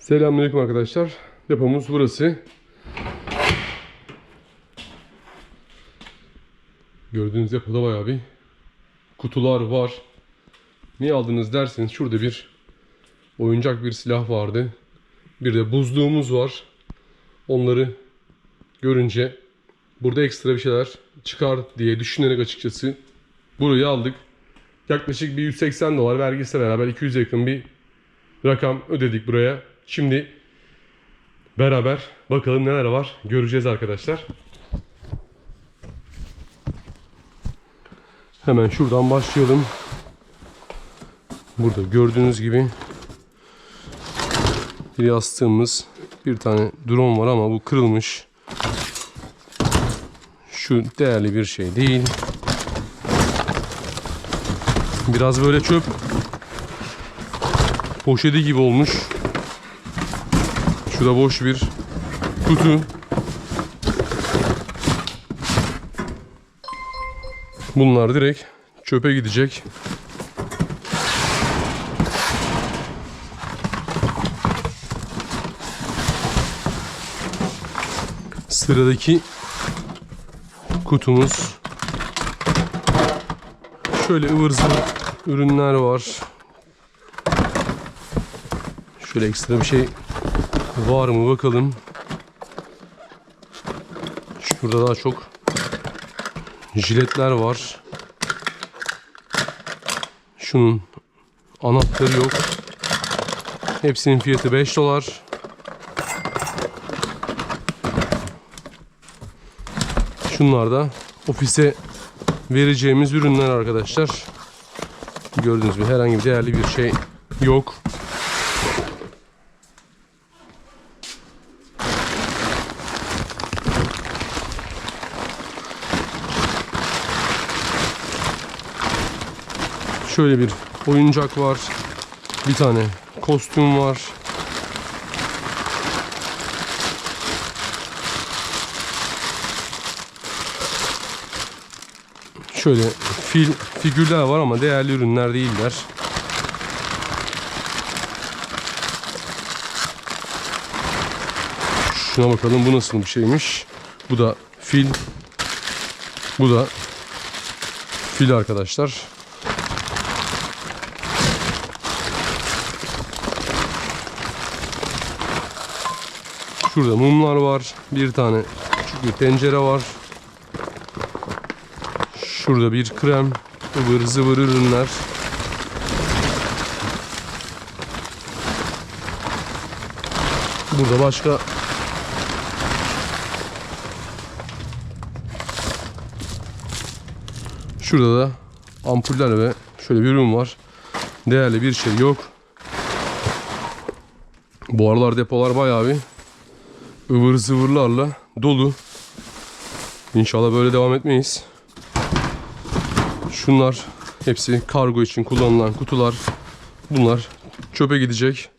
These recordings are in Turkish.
Selamünaleyküm arkadaşlar. Depomuz burası. Gördüğünüz depoda bayağı bir kutular var. Niye aldınız derseniz şurada bir oyuncak bir silah vardı. Bir de buzluğumuz var. Onları görünce burada ekstra bir şeyler çıkar diye düşünerek açıkçası burayı aldık. Yaklaşık bir 180 dolar vergisiyle beraber 200 yakın bir rakam ödedik buraya. Şimdi beraber bakalım neler var göreceğiz arkadaşlar. Hemen şuradan başlayalım. Burada gördüğünüz gibi bir yastığımız, bir tane drone var ama bu kırılmış. Şu değerli bir şey değil. Biraz böyle çöp poşeti gibi olmuş. Şurada boş bir kutu. Bunlar direkt çöpe gidecek. Sıradaki kutumuz şöyle ıvır zıvır ürünler var. Şöyle ekstra bir şey var mı bakalım. Şurada daha çok jiletler var. Şunun anahtarı yok. Hepsinin fiyatı 5 dolar. Şunlar da ofise vereceğimiz ürünler arkadaşlar. Gördüğünüz gibi herhangi bir değerli bir şey yok. Şöyle bir oyuncak var. Bir tane kostüm var. Şöyle fil figürler var ama değerli ürünler değiller. Şuna bakalım bu nasıl bir şeymiş. Bu da fil. Bu da fil arkadaşlar. Şurada mumlar var. Bir tane küçük bir tencere var. Şurada bir krem, ıvır zıvır ürünler. Burada başka Şurada da ampuller ve şöyle bir ürün var. Değerli bir şey yok. Bu aralar depolar bayağı bir ıvır zıvırlarla dolu. İnşallah böyle devam etmeyiz. Şunlar hepsi kargo için kullanılan kutular. Bunlar çöpe gidecek.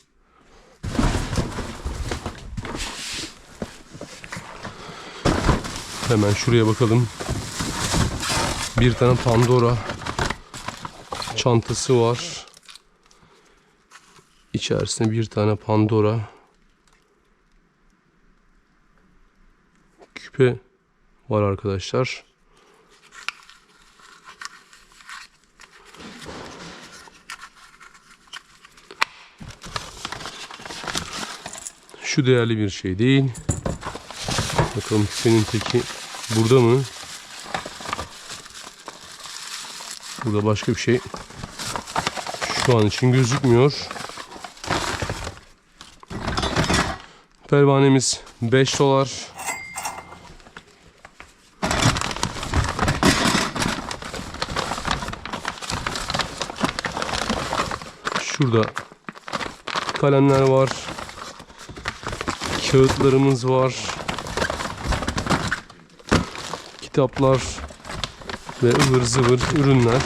Hemen şuraya bakalım. Bir tane Pandora çantası var. İçerisinde bir tane Pandora küpe var arkadaşlar. Şu değerli bir şey değil. Bakalım küpenin teki burada mı? Burada başka bir şey şu an için gözükmüyor. Pervanemiz 5 dolar. Şurada kalemler var. Kağıtlarımız var. Kitaplar ve ıvır zıvır ürünler.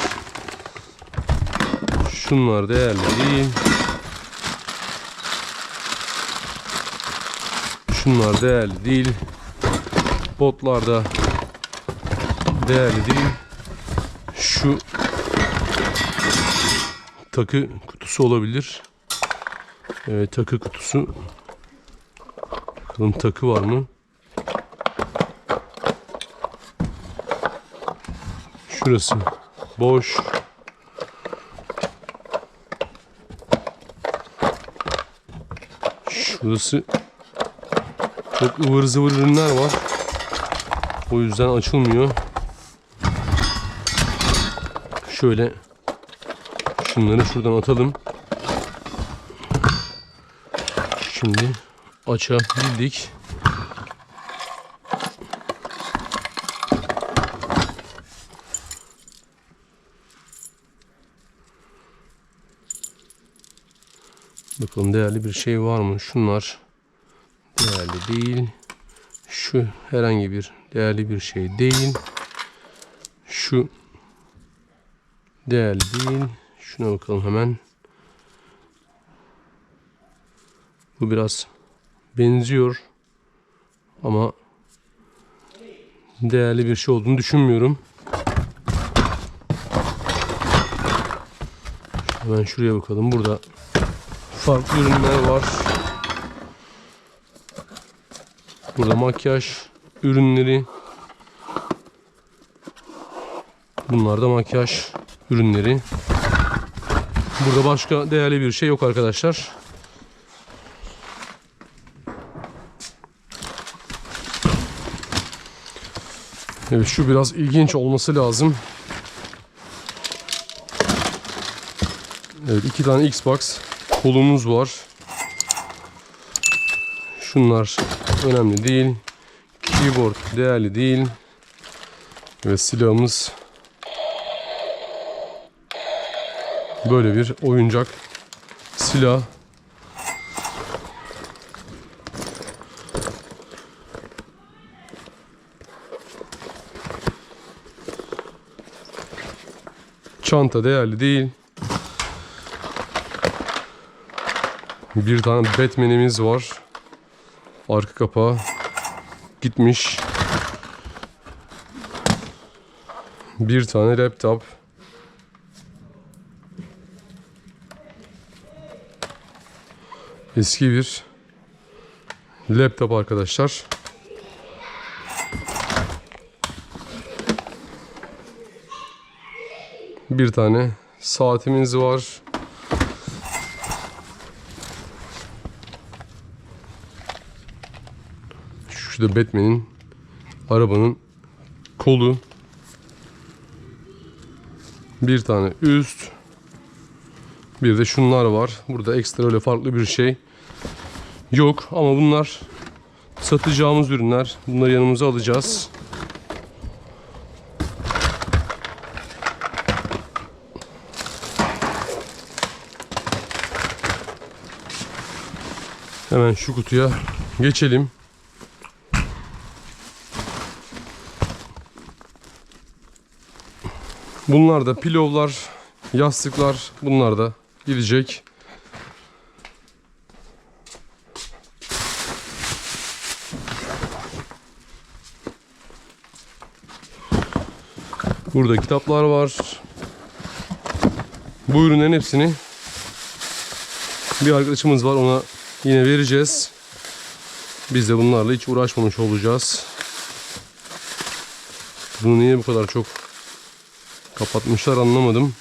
Şunlar değerli değil. Şunlar değerli değil. Botlar da değerli değil. Şu takı kutusu olabilir. Evet, takı kutusu. Bakalım takı var mı? Şurası boş. Şurası çok ıvır zıvır ürünler var. O yüzden açılmıyor. Şöyle şunları şuradan atalım. Şimdi açabildik. Bakalım değerli bir şey var mı? Şunlar değerli değil. Şu herhangi bir değerli bir şey değil. Şu değerli değil. Şuna bakalım hemen. Bu biraz benziyor. Ama değerli bir şey olduğunu düşünmüyorum. Hemen şuraya bakalım. Burada farklı ürünler var. Burada makyaj ürünleri. Bunlar da makyaj ürünleri. Burada başka değerli bir şey yok arkadaşlar. Evet şu biraz ilginç olması lazım. Evet iki tane Xbox kolumuz var. Şunlar önemli değil. Keyboard değerli değil. Ve silahımız böyle bir oyuncak silah. Çanta değerli değil. Bir tane Batman'imiz var. Arka kapağı gitmiş. Bir tane laptop. Eski bir laptop arkadaşlar. Bir tane saatimiz var. Şurada Batman'in arabanın kolu. Bir tane üst. Bir de şunlar var. Burada ekstra öyle farklı bir şey yok. Ama bunlar satacağımız ürünler. Bunları yanımıza alacağız. Hemen şu kutuya geçelim. Bunlar da pilovlar, yastıklar bunlar da gidecek. Burada kitaplar var. Bu ürünlerin hepsini bir arkadaşımız var ona yine vereceğiz. Biz de bunlarla hiç uğraşmamış olacağız. Bunu niye bu kadar çok kapatmışlar anlamadım.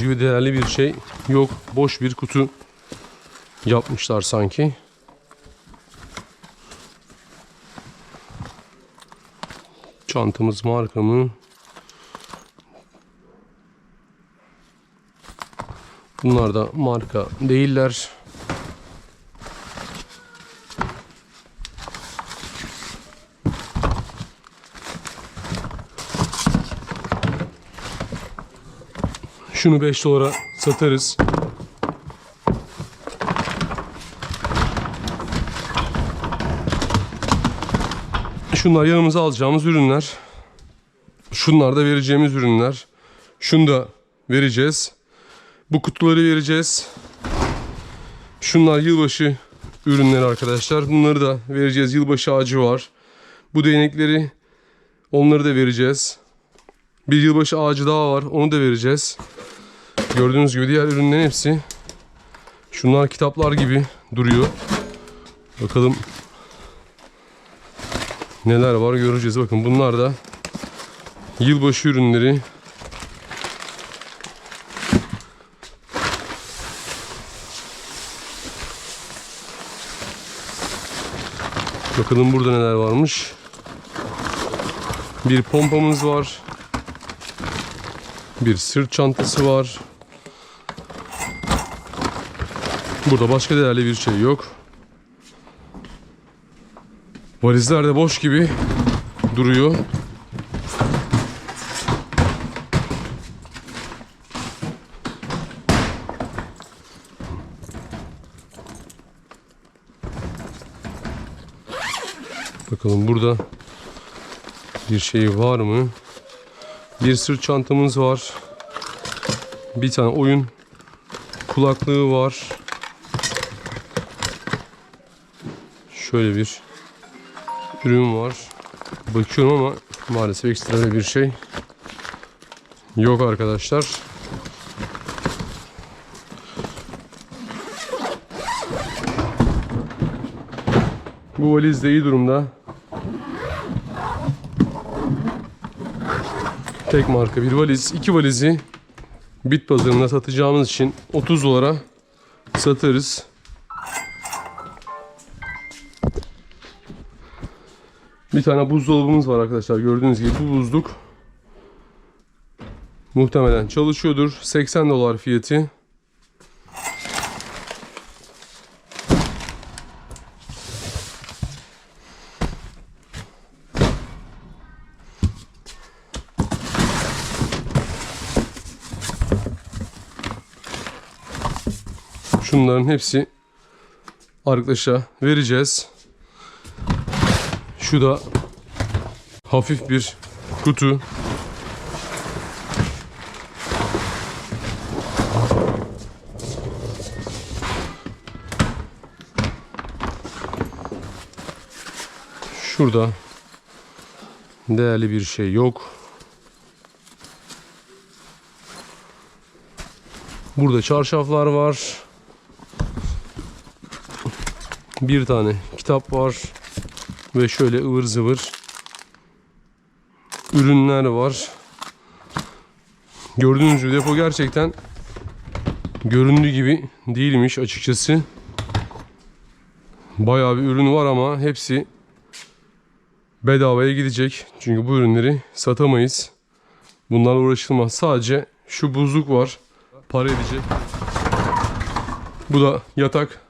Gördüğünüz gibi değerli bir şey yok. Boş bir kutu yapmışlar sanki. Çantamız marka mı? Bunlar da marka değiller. Şunu 5 dolara satarız. Şunlar yanımıza alacağımız ürünler. Şunlar da vereceğimiz ürünler. Şunu da vereceğiz. Bu kutuları vereceğiz. Şunlar yılbaşı ürünleri arkadaşlar. Bunları da vereceğiz. Yılbaşı ağacı var. Bu değnekleri onları da vereceğiz. Bir yılbaşı ağacı daha var. Onu da vereceğiz. Gördüğünüz gibi diğer ürünlerin hepsi şunlar kitaplar gibi duruyor. Bakalım neler var göreceğiz. Bakın bunlar da yılbaşı ürünleri. Bakalım burada neler varmış. Bir pompamız var. Bir sırt çantası var. Burada başka değerli bir şey yok. Valizler de boş gibi duruyor. Bakalım burada bir şey var mı? Bir sırt çantamız var. Bir tane oyun kulaklığı var. Şöyle bir ürün var. Bakıyorum ama maalesef ekstra bir şey yok arkadaşlar. Bu valiz de iyi durumda. Tek marka bir valiz. iki valizi bit pazarında satacağımız için 30 dolara satarız. Bir tane buzdolabımız var arkadaşlar. Gördüğünüz gibi bu buzluk muhtemelen çalışıyordur. 80 dolar fiyatı. Şunların hepsi arkadaşa vereceğiz. Şu da hafif bir kutu. Şurada değerli bir şey yok. Burada çarşaflar var. Bir tane kitap var. Ve şöyle ıvır zıvır ürünler var. Gördüğünüz gibi depo gerçekten göründüğü gibi değilmiş açıkçası. Bayağı bir ürün var ama hepsi bedavaya gidecek. Çünkü bu ürünleri satamayız. Bunlarla uğraşılmaz. Sadece şu buzluk var. Para edecek. Bu da yatak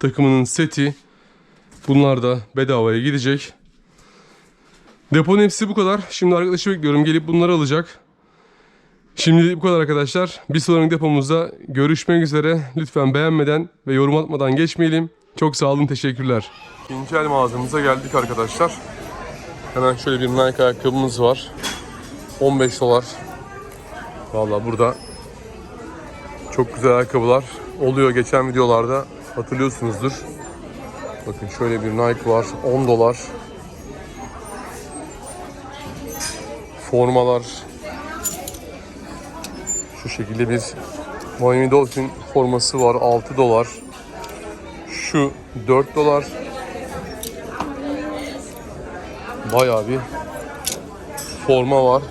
takımının seti. Bunlar da bedavaya gidecek. Deponun hepsi bu kadar. Şimdi arkadaşı bekliyorum. Gelip bunları alacak. Şimdi bu kadar arkadaşlar. Bir sonraki depomuzda görüşmek üzere. Lütfen beğenmeden ve yorum atmadan geçmeyelim. Çok sağ olun. Teşekkürler. İkinci el mağazamıza geldik arkadaşlar. Hemen şöyle bir Nike ayakkabımız var. 15 dolar. Valla burada çok güzel ayakkabılar oluyor geçen videolarda. Hatırlıyorsunuzdur. Bakın şöyle bir Nike var. 10 dolar. Formalar. Şu şekilde bir Miami Dolphin forması var. 6 dolar. Şu 4 dolar. Bayağı bir forma var.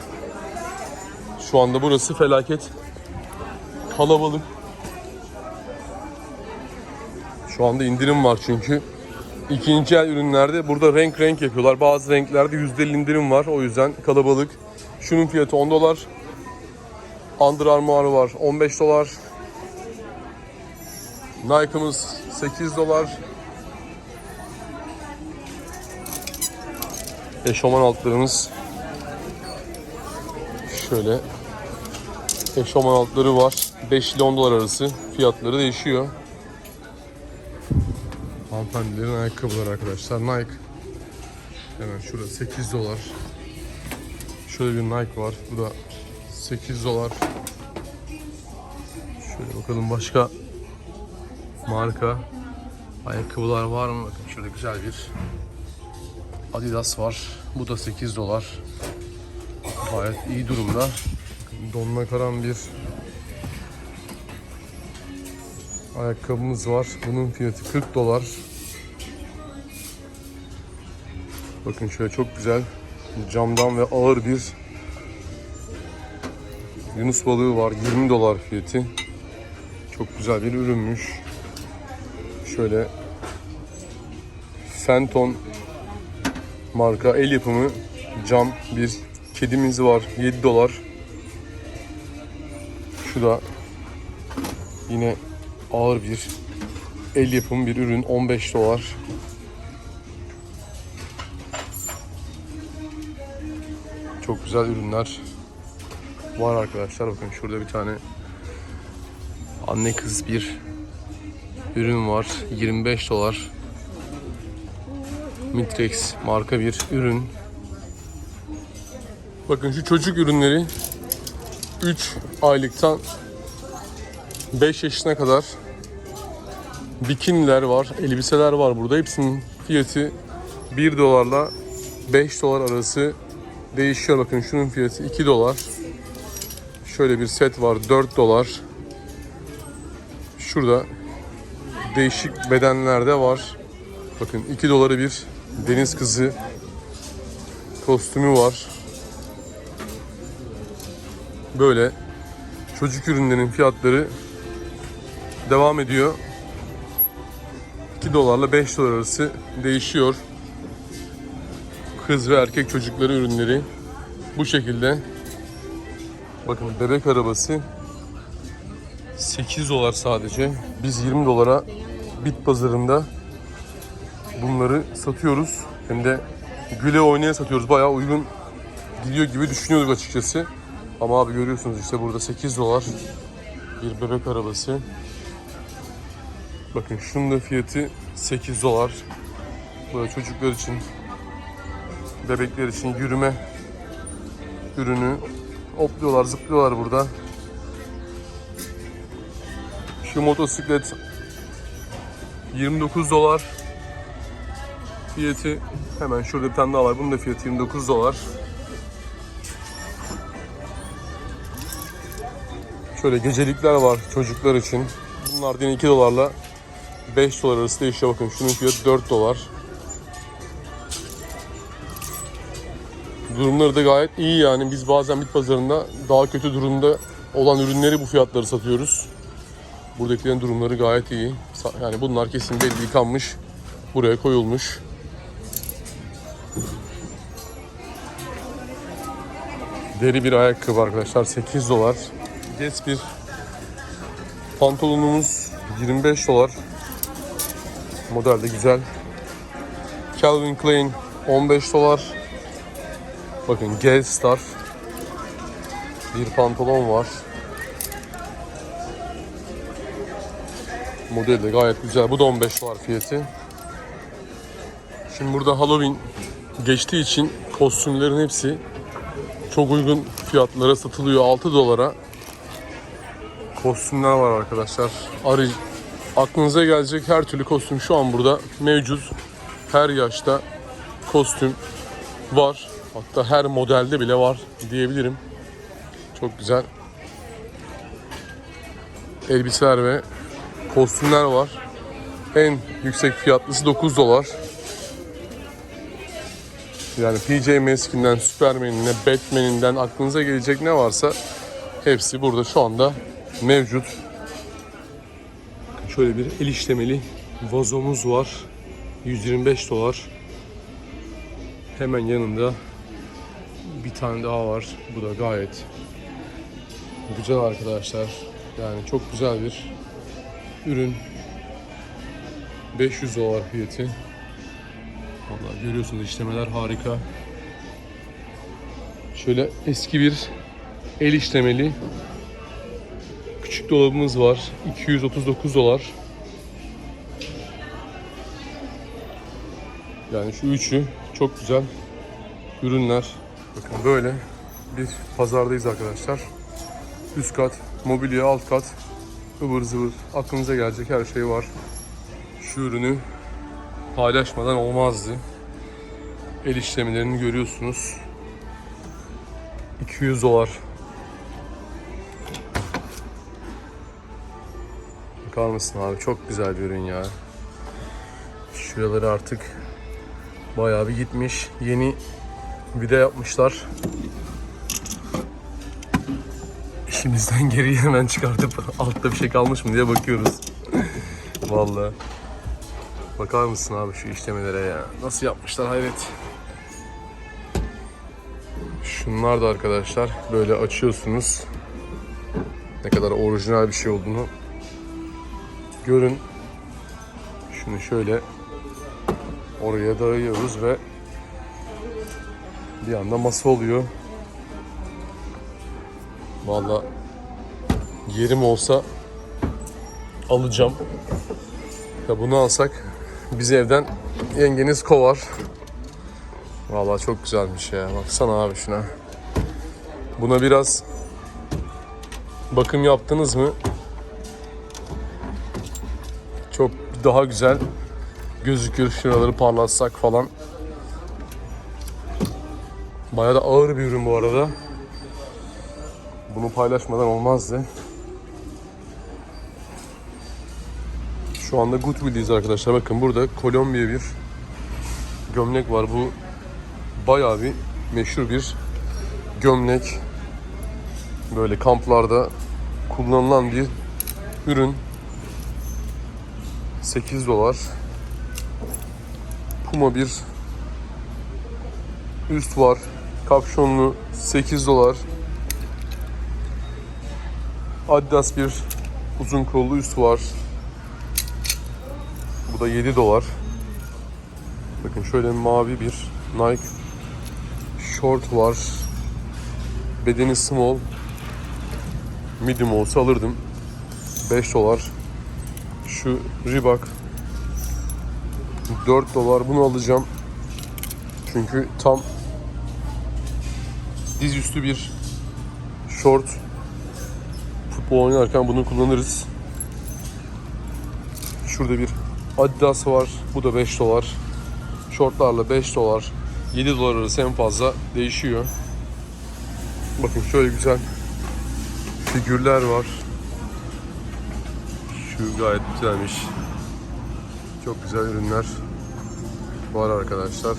Şu anda burası felaket kalabalık. Şu anda indirim var çünkü. İkinci el ürünlerde burada renk renk yapıyorlar. Bazı renklerde %50 indirim var. O yüzden kalabalık. Şunun fiyatı 10 dolar. Under Armour var 15 dolar. Nike'ımız 8 dolar. Eşofman altlarımız şöyle eşofman altları var. 5 ile 10 dolar arası fiyatları değişiyor. Hanımefendilerin ayakkabıları arkadaşlar Nike. Hemen şurada 8 dolar. Şöyle bir Nike var. Bu da 8 dolar. Şöyle bakalım başka marka ayakkabılar var mı? Bakın şurada güzel bir Adidas var. Bu da 8 dolar. Gayet iyi durumda. Donla karan bir ayakkabımız var. Bunun fiyatı 40 dolar. Bakın şöyle çok güzel camdan ve ağır bir Yunus balığı var. 20 dolar fiyatı. Çok güzel bir ürünmüş. Şöyle Fenton marka el yapımı cam bir kedimiz var. 7 dolar. Şu da yine ağır bir el yapımı bir ürün 15 dolar. Çok güzel ürünler var arkadaşlar. Bakın şurada bir tane anne kız bir ürün var. 25 dolar. Mitrex marka bir ürün. Bakın şu çocuk ürünleri 3 aylıktan 5 yaşına kadar bikiniler var, elbiseler var burada. Hepsinin fiyatı 1 dolarla 5 dolar arası değişiyor. Bakın şunun fiyatı 2 dolar. Şöyle bir set var 4 dolar. Şurada değişik bedenlerde var. Bakın 2 doları bir deniz kızı kostümü var. Böyle çocuk ürünlerinin fiyatları devam ediyor. 2 dolarla 5 dolar arası değişiyor. Kız ve erkek çocukları ürünleri bu şekilde. Bakın bebek arabası 8 dolar sadece. Biz 20 dolara bit pazarında bunları satıyoruz. Hem de güle oynaya satıyoruz. Bayağı uygun gidiyor gibi düşünüyorduk açıkçası. Ama abi görüyorsunuz işte burada 8 dolar bir bebek arabası. Bakın şunun da fiyatı 8 dolar. Böyle çocuklar için, bebekler için yürüme ürünü. Hopluyorlar, zıplıyorlar burada. Şu motosiklet 29 dolar. Fiyatı hemen şurada bir tane daha var. Bunun da fiyatı 29 dolar. Şöyle gecelikler var çocuklar için. Bunlar yine 2 dolarla 5 dolar arası değişiyor. Bakın şunun fiyatı 4 dolar. Durumları da gayet iyi yani. Biz bazen bit pazarında daha kötü durumda olan ürünleri bu fiyatları satıyoruz. Buradakilerin durumları gayet iyi. Yani bunlar kesin belli yıkanmış. Buraya koyulmuş. Deri bir ayakkabı arkadaşlar 8 dolar. Geç bir pantolonumuz 25 dolar. Model de güzel. Calvin Klein 15 dolar. Bakın Gel Star bir pantolon var. Model de gayet güzel. Bu da 15 dolar fiyatı. Şimdi burada Halloween geçtiği için kostümlerin hepsi çok uygun fiyatlara satılıyor 6 dolara. Kostümler var arkadaşlar. Arı aklınıza gelecek her türlü kostüm şu an burada mevcut. Her yaşta kostüm var. Hatta her modelde bile var diyebilirim. Çok güzel. Elbiseler ve kostümler var. En yüksek fiyatlısı 9 dolar. Yani PJ Maske'inden, Superman'ine, Batman'inden aklınıza gelecek ne varsa hepsi burada şu anda mevcut. Şöyle bir el işlemeli vazomuz var. 125 dolar. Hemen yanında bir tane daha var. Bu da gayet güzel arkadaşlar. Yani çok güzel bir ürün. 500 dolar fiyatı. Vallahi görüyorsunuz işlemeler harika. Şöyle eski bir el işlemeli dolabımız var. 239 dolar. Yani şu üçü Çok güzel ürünler. Bakın böyle bir pazardayız arkadaşlar. Üst kat, mobilya, alt kat, ıvır zıvır. Aklınıza gelecek her şey var. Şu ürünü paylaşmadan olmazdı. El işlemlerini görüyorsunuz. 200 dolar. Bakar abi? Çok güzel bir ürün ya. Şuraları artık bayağı bir gitmiş. Yeni vida yapmışlar. İşimizden geriye hemen çıkartıp altta bir şey kalmış mı diye bakıyoruz. Vallahi. Bakar mısın abi şu işlemelere ya? Nasıl yapmışlar hayret. Şunlar da arkadaşlar böyle açıyorsunuz. Ne kadar orijinal bir şey olduğunu görün. Şunu şöyle oraya dayıyoruz ve bir anda masa oluyor. Vallahi yerim olsa alacağım. Ya bunu alsak bizi evden yengeniz kovar. Vallahi çok güzelmiş ya. Baksana abi şuna. Buna biraz bakım yaptınız mı? Daha güzel gözükür. Şuraları parlatsak falan. Bayağı da ağır bir ürün bu arada. Bunu paylaşmadan olmazdı. Şu anda Goodwill'deyiz arkadaşlar. Bakın burada Kolombiya bir gömlek var. Bu bayağı bir meşhur bir gömlek. Böyle kamplarda kullanılan bir ürün. 8 dolar. Puma bir üst var. Kapşonlu 8 dolar. Adidas bir uzun kollu üst var. Bu da 7 dolar. Bakın şöyle mavi bir Nike short var. Bedeni small. Medium olsa alırdım. 5 dolar. Şu Reebok 4 dolar. Bunu alacağım. Çünkü tam dizüstü bir short futbol oynarken bunu kullanırız. Şurada bir Adidas var. Bu da 5 dolar. Şortlarla 5 dolar. 7 dolar arası en fazla değişiyor. Bakın şöyle güzel figürler var. Şu gayet güzelmiş. Çok güzel ürünler var arkadaşlar.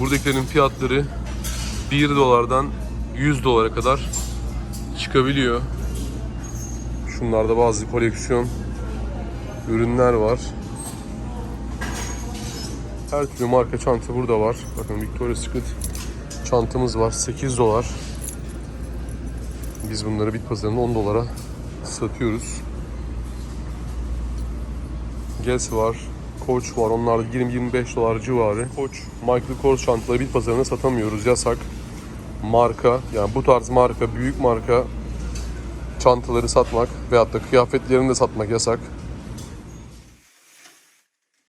Buradakilerin fiyatları 1 dolardan 100 dolara kadar çıkabiliyor. Şunlarda bazı koleksiyon ürünler var. Her türlü marka çanta burada var. Bakın Victoria's Secret çantamız var. 8 dolar. Biz bunları bit pazarında 10 dolara satıyoruz. Guess var. Coach var. Onlar da 20-25 dolar civarı. Coach, Michael Kors çantaları bit pazarında satamıyoruz. Yasak. Marka, yani bu tarz marka, büyük marka çantaları satmak veyahut da kıyafetlerini de satmak yasak.